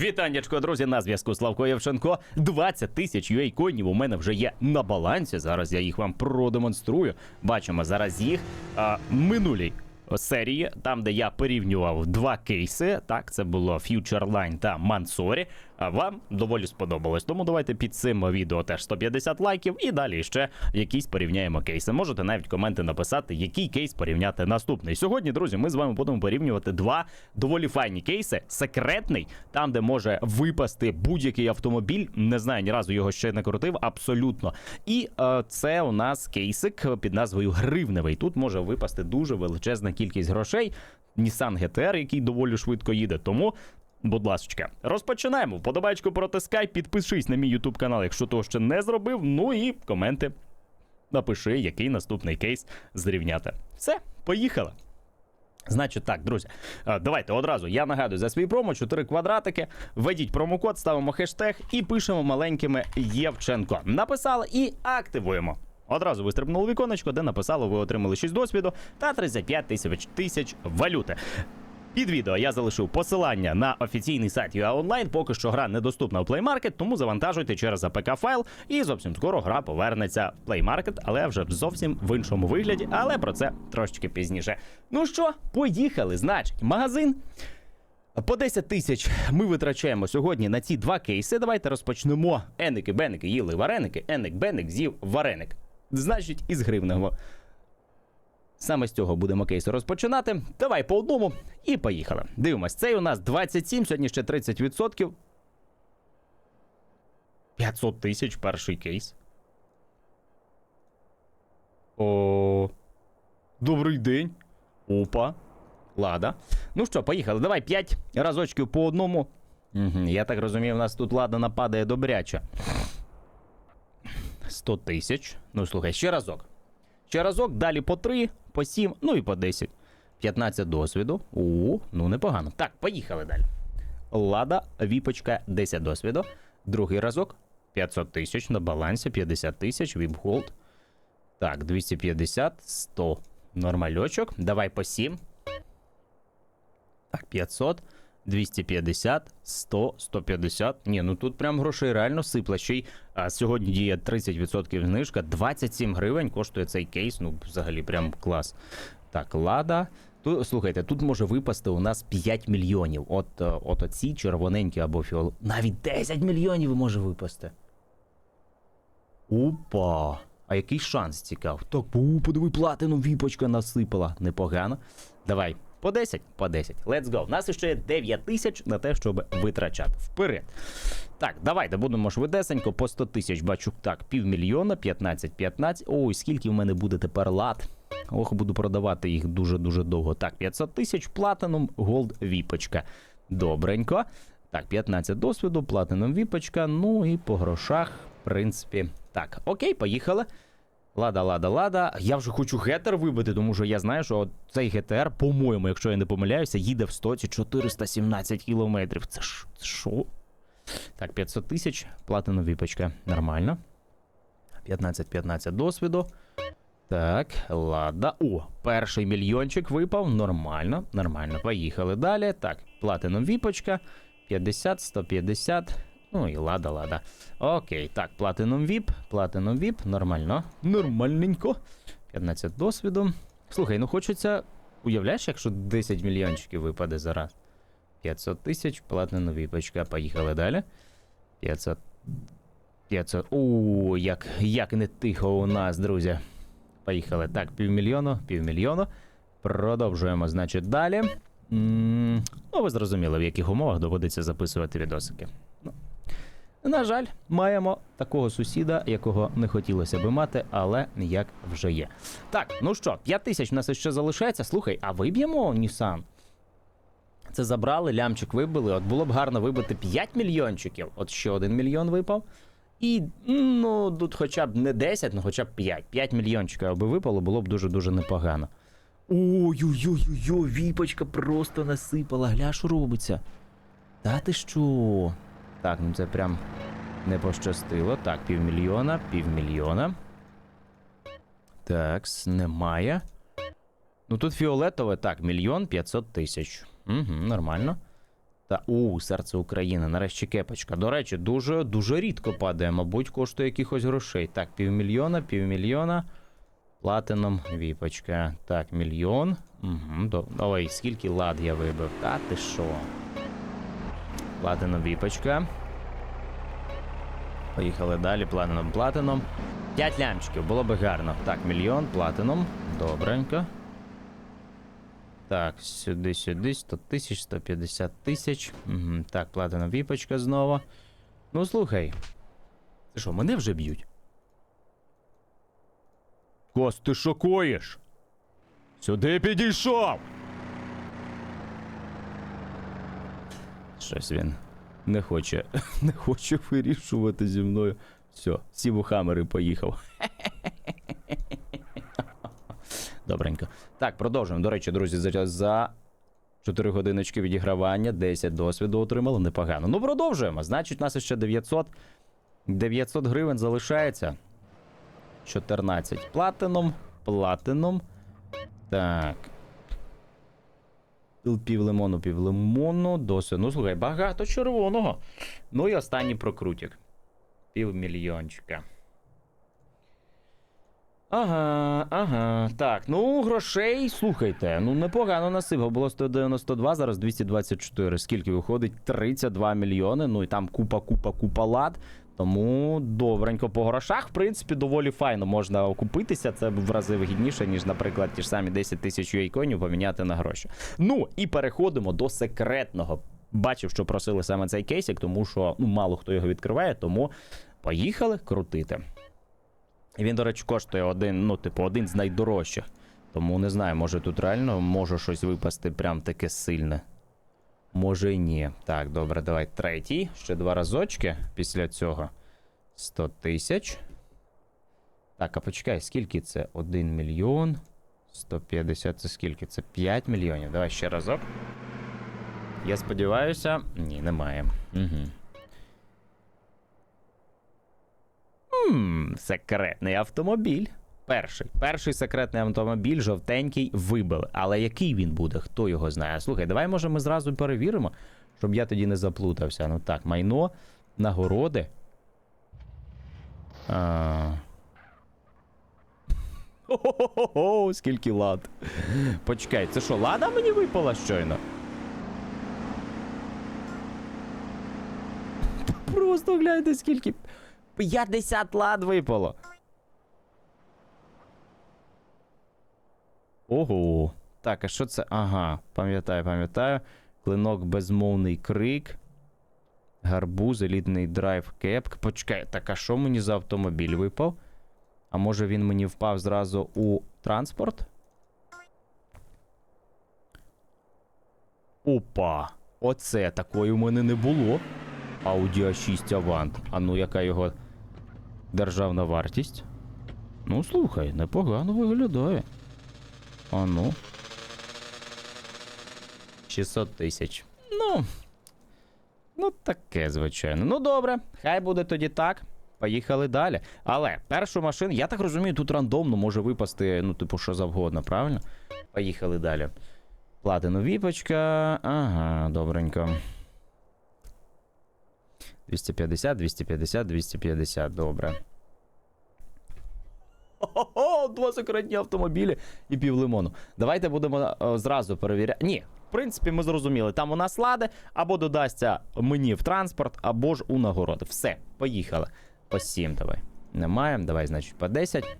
Вітаннячко, друзі, на зв'язку Славко Євченко. 20 тисяч UA коїнів у мене вже є на балансі. Зараз я їх вам продемонструю. Бачимо зараз їх а, минулій серії, там, де я порівнював два кейси. Так, це було Future Line та Мансорі. Вам доволі сподобалось. Тому давайте під цим відео теж 150 лайків і далі ще якісь порівняємо кейси. Можете навіть коменти написати, який кейс порівняти наступний. Сьогодні, друзі, ми з вами будемо порівнювати два доволі файні кейси. Секретний, там, де може випасти будь-який автомобіль. Не знаю, ні разу його ще не крутив, абсолютно. І е, це у нас кейсик під назвою Гривневий. Тут може випасти дуже величезна кількість грошей. Nissan GTR, який доволі швидко їде. Тому Будь ласочка, розпочинаємо. Вподобайку протискай, підпишись на мій ютуб канал, якщо того ще не зробив. Ну і коменти напиши, який наступний кейс зрівняти. Все, поїхали. Значить так, друзі, е, давайте одразу. Я нагадую за свій промо 4 квадратики. Введіть промокод, ставимо хештег і пишемо маленькими Євченко. Написали і активуємо. Одразу вистрибнуло віконечко, де написало, ви отримали 6 досвіду та 35 тисяч тисяч валюти. Під відео я залишив посилання на офіційний сайт UA Online. Поки що гра недоступна в Play Market, тому завантажуйте через APK файл, і зовсім скоро гра повернеться в Play Market, але вже зовсім в іншому вигляді. Але про це трошечки пізніше. Ну що, поїхали. Значить, магазин. По 10 тисяч ми витрачаємо сьогодні на ці два кейси. Давайте розпочнемо. Еники, беники їли вареники, еник, беник з'їв вареник. Значить, із гривного. Саме з цього будемо кейсу розпочинати. Давай по одному і поїхали. Дивимось, цей у нас 27, сьогодні ще 30%. 500 тисяч перший кейс. О. Добрий день. Опа. Лада. Ну що, поїхали. Давай 5 разочків по одному. Угу, я так розумію, у нас тут лада нападає добряче. 100 тисяч. Ну, слухай, ще разок. Ще разок, далі по 3, по 7, ну і по 10. 15 досвіду. У, ну непогано. Так, поїхали далі. Лада, віпочка, 10 досвіду. Другий разок. 500 тисяч на балансі, 50 тисяч, віп-голд. Так, 250, 100. Нормальочок. Давай по 7. Так, 500, 250, 100, 150. Ні, ну тут прям грошей реально сипле. Ще й а, сьогодні діє 30% знижка. 27 гривень коштує цей кейс. Ну, взагалі, прям клас. Так, лада. Тут, слухайте, тут може випасти у нас 5 мільйонів. От, е, от оці червоненькі або фіол. Навіть 10 мільйонів може випасти. Опа! А який шанс цікав? Так, подиви, платину віпочка насипала. Непогано. Давай, по 10, по 10. Let's go. У нас ще є 9 тисяч на те, щоб витрачати. Вперед. Так, давайте будемо швидесенько по 100 тисяч. Бачу, так, півмільйона, 15, 15. Ой, скільки в мене буде тепер лад. Ох, буду продавати їх дуже-дуже довго. Так, 500 тисяч, платином, голд, віпочка. Добренько. Так, 15 досвіду, платином віпочка. Ну і по грошах, в принципі. Так, окей, поїхали. Лада, лада, лада. Я вже хочу гетер вибити, тому що я знаю, що цей ГТР, по-моєму, якщо я не помиляюся, їде в стоці 417 кілометрів. Це ж що? Так, 500 тисяч, платина віпочка. Нормально. 15-15 досвіду. Так, лада. О, перший мільйончик випав. Нормально, нормально. Поїхали далі. Так, платином віпочка. 50, 150. Ну і лада, лада. Окей, так, платином віп, платином віп, нормально. Нормальненько. 15 досвіду. Слухай, ну хочеться. Уявляєш, якщо 10 мільйончиків випаде зараз. 500 тисяч, платином віпочка. Поїхали далі. 500. 500. У, як, як не тихо у нас, друзі. Поїхали. Так, півмільйону, півмільйону. Продовжуємо, значить, далі. М, Ну, ви зрозуміли, в яких умовах доводиться записувати відосики. На жаль, маємо такого сусіда, якого не хотілося би мати, але як вже є. Так, ну що, 5 тисяч в нас ще залишається. Слухай, а виб'ємо Nissan? Це забрали, лямчик вибили. От було б гарно вибити 5 мільйончиків. От ще один мільйон випав. І ну, тут хоча б не 10, ну хоча б 5. 5 мільйончиків аби випало, було б дуже-дуже непогано. Ой-ой-ой, віпочка просто насипала. Гля, що робиться? Та ти що? Так, ну це прям не пощастило. Так, півмільйона, півмільйона. Так, немає. Ну тут фіолетове, так, мільйон п'ятсот тисяч. Угу, нормально. Та у, серце України, нарешті кепочка. До речі, дуже дуже рідко падає, мабуть, коштує якихось грошей. Так, півмільйона, півмільйона. Платином віпочка. Так, мільйон. Угу, до... Ой, скільки лад я вибив. Та ти що? Платином віпочка. Поїхали далі, платином, платином. 5 лямчиків, було би гарно. Так, мільйон, платином. Добренько. Так, сюди, сюди, 100 тисяч, 150 тисяч. Угу. Так, платина віпочка знову. Ну, слухай. Ти що, мене вже б'ють? Кос, ти шокуєш? Сюди підійшов. Щось він не хоче, не хоче вирішувати зі мною. Все, сів у хамери поїхав. Добренько. Так, продовжуємо. До речі, друзі, за, за 4 годиночки відігравання, 10 досвіду отримали. Непогано. Ну, продовжуємо. Значить, у нас ще 900. 900 гривень залишається. 14. Платином. Платином. Так. Пів лимону, пів лимону. Досвід. Ну, слухай, багато червоного. Ну і останній прокрутик. Півмільйончика. Ага, ага. Так, ну грошей, слухайте. Ну непогано насипав. Було 192, зараз 224. Скільки виходить? 32 мільйони. Ну і там купа, купа, купа лад. Тому добренько по грошах, в принципі, доволі файно можна окупитися. Це в рази вигідніше, ніж, наприклад, ті ж самі 10 тисяч юейконів поміняти на гроші. Ну і переходимо до секретного. Бачив, що просили саме цей кейсик, тому що ну, мало хто його відкриває, тому поїхали крутити. Він, до речі, коштує один, ну, типу, один з найдорожчих. Тому не знаю, може тут реально може щось випасти прям таке сильне. Може і ні. Так, добре, давай третій. Ще два разочки після цього. 100 тисяч. Так, а почекай, скільки це? 1 мільйон. 150 це скільки? Це 5 мільйонів. Давай ще разок. Я сподіваюся. Ні, немає. Угу. Хм, секретний автомобіль. Перший. Перший секретний автомобіль, жовтенький, вибили. Але який він буде, хто його знає. Слухай, давай, може, ми зразу перевіримо, щоб я тоді не заплутався. Ну так, майно, нагороди. А... Хо-хо-хо, скільки лад. Почекай, це що, лада мені випала щойно? Просто гляньте, скільки. 50 лад випало. Ого. Так, а що це? Ага, пам'ятаю, пам'ятаю. Клинок безмовний крик. Гарбуз, елітний драйв кеп. Почекай, так а що мені за автомобіль випав? А може він мені впав зразу у транспорт? Опа! Оце такої у мене не було. Audi A6 Avant. А ну, яка його державна вартість? Ну, слухай, непогано виглядає. А ну. 600 тисяч. Ну. Ну, таке, звичайно. Ну, добре, хай буде тоді так. Поїхали далі. Але першу машину, я так розумію, тут рандомно може випасти, ну, типу, що завгодно, правильно? Поїхали далі. Платину віпочка. Ага, добренько. 250, 250, 250, добре. Два секретні автомобілі і пів лимону. Давайте будемо е, зразу перевіряти. Ні, в принципі, ми зрозуміли. Там у нас лади, або додасться мені в транспорт, або ж у нагороди. Все, поїхали. По 7 давай. Немає, давай, значить, по 10.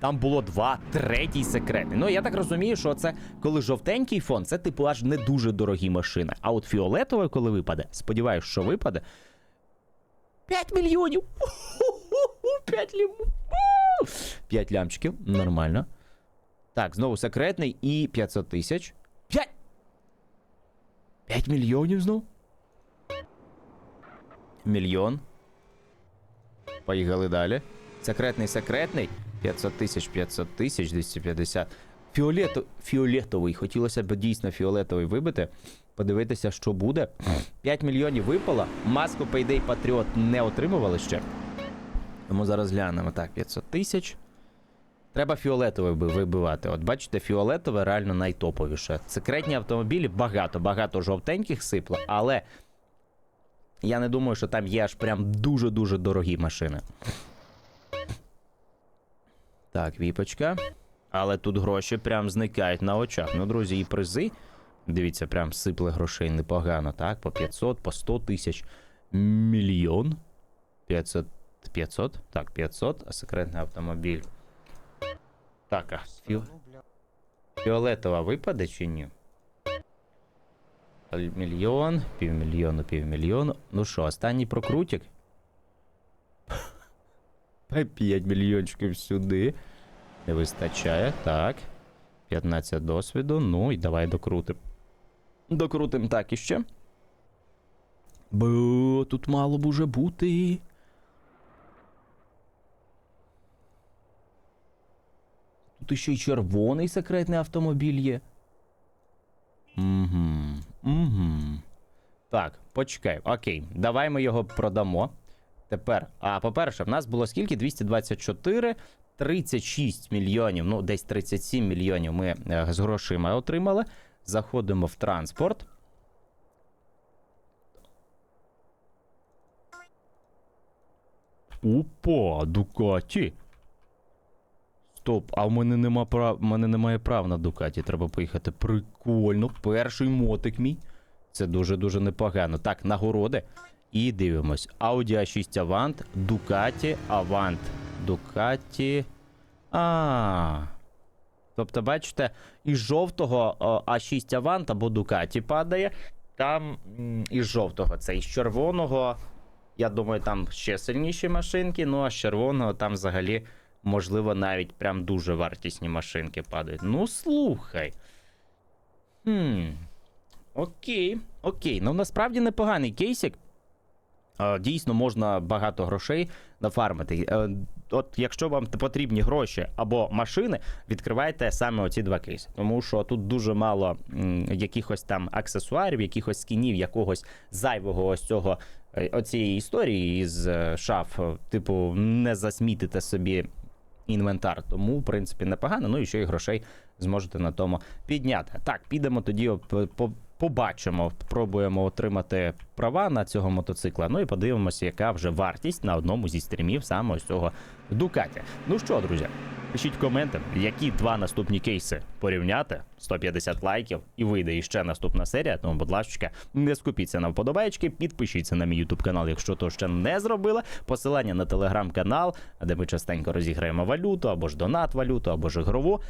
Там було два, третій секретний. Ну, я так розумію, що це коли жовтенький фон, це типу аж не дуже дорогі машини. А от фіолетовий, коли випаде, сподіваюсь, що випаде. 5 мільйонів! 5 лім... 5 лямчиків, нормально. Так, знову секретний і 500 тисяч. 5! 5 мільйонів знов? Мільйон. Поїхали далі. Секретний, секретний. 500 тисяч, 500 тисяч, 250. Фіолето... Фіолетовий. Хотілося б дійсно фіолетовий вибити. Подивитися, що буде. 5 мільйонів випало. Маску Payday Patriot не отримували ще. Тому зараз глянемо. Так, 500 тисяч. Треба фіолетове вибивати. От бачите, фіолетове реально найтоповіше. Секретні автомобілі багато, багато жовтеньких сипло, але я не думаю, що там є аж прям дуже-дуже дорогі машини. Так, віпочка. Але тут гроші прям зникають на очах. Ну, друзі, і призи. Дивіться, прям сипле грошей непогано, так? По 500, по 100 тисяч. Мільйон. 500. 500? Так, 500, а секретний автомобіль. Так, а фіо... фіолетова випаде чи ні? Мільйон, півмільйону, півмільйону. Ну що, останній прокрутик? 5 мільйончиків сюди. Не вистачає. Так. 15 досвіду. Ну і давай докрутим. Докрутим так іще. Бо тут мало б уже бути. Тут іще й червоний секретний автомобіль є. Угу. Угу. Так, почекай. Окей, давай ми його продамо. Тепер, а по-перше, в нас було скільки? 224, 36 мільйонів, ну десь 37 мільйонів ми е, з грошима отримали. Заходимо в транспорт. Опа, Дукаті. Стоп, а в мене нема прав. Мене немає прав на Дукаті. Треба поїхати. Прикольно. Перший мотик мій. Це дуже-дуже непогано. Так, нагороди. І дивимось. Audi A6 Avant, Ducati Avant. Ducati. А. Тобто, бачите, із жовтого о, А6 Avant або Ducati падає. Там із жовтого це із червоного. Я думаю, там ще сильніші машинки. Ну а з червоного там взагалі, можливо, навіть прям дуже вартісні машинки падають. Ну, слухай. Хм. Окей, окей. Ну насправді непоганий кейсик. Е, Дійсно, можна багато грошей нафармити. Е, От якщо вам потрібні гроші або машини, відкривайте саме оці два кейси. Тому що тут дуже мало якихось там аксесуарів, якихось скінів, якогось зайвого ось цього е, оцієї історії із шаф. Типу, не засмітите собі інвентар. Тому, в принципі, непогано. Ну і ще й грошей зможете на тому підняти. Так, підемо тоді по- по- побачимо, пробуємо отримати права на цього мотоцикла. Ну і подивимося, яка вже вартість на одному зі стрімів саме ось цього Дукаті. Ну що, друзі, пишіть коменти, які два наступні кейси порівняти. 150 лайків і вийде іще наступна серія. Тому, будь ласка, не скупіться на вподобайки, підпишіться на мій YouTube канал, якщо то ще не зробили. Посилання на телеграм-канал, де ми частенько розіграємо валюту, або ж донат валюту, або ж ігрову.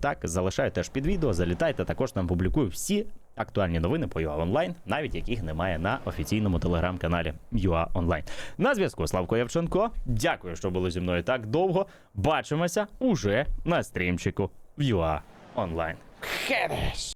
Так, залишаю теж під відео, залітайте. Також там публікую всі актуальні новини по UA Онлайн, навіть яких немає на офіційному телеграм-каналі UA Онлайн. На зв'язку Славко Явченко. Дякую, що були зі мною так довго. Бачимося уже на стрімчику в UA Онлайн.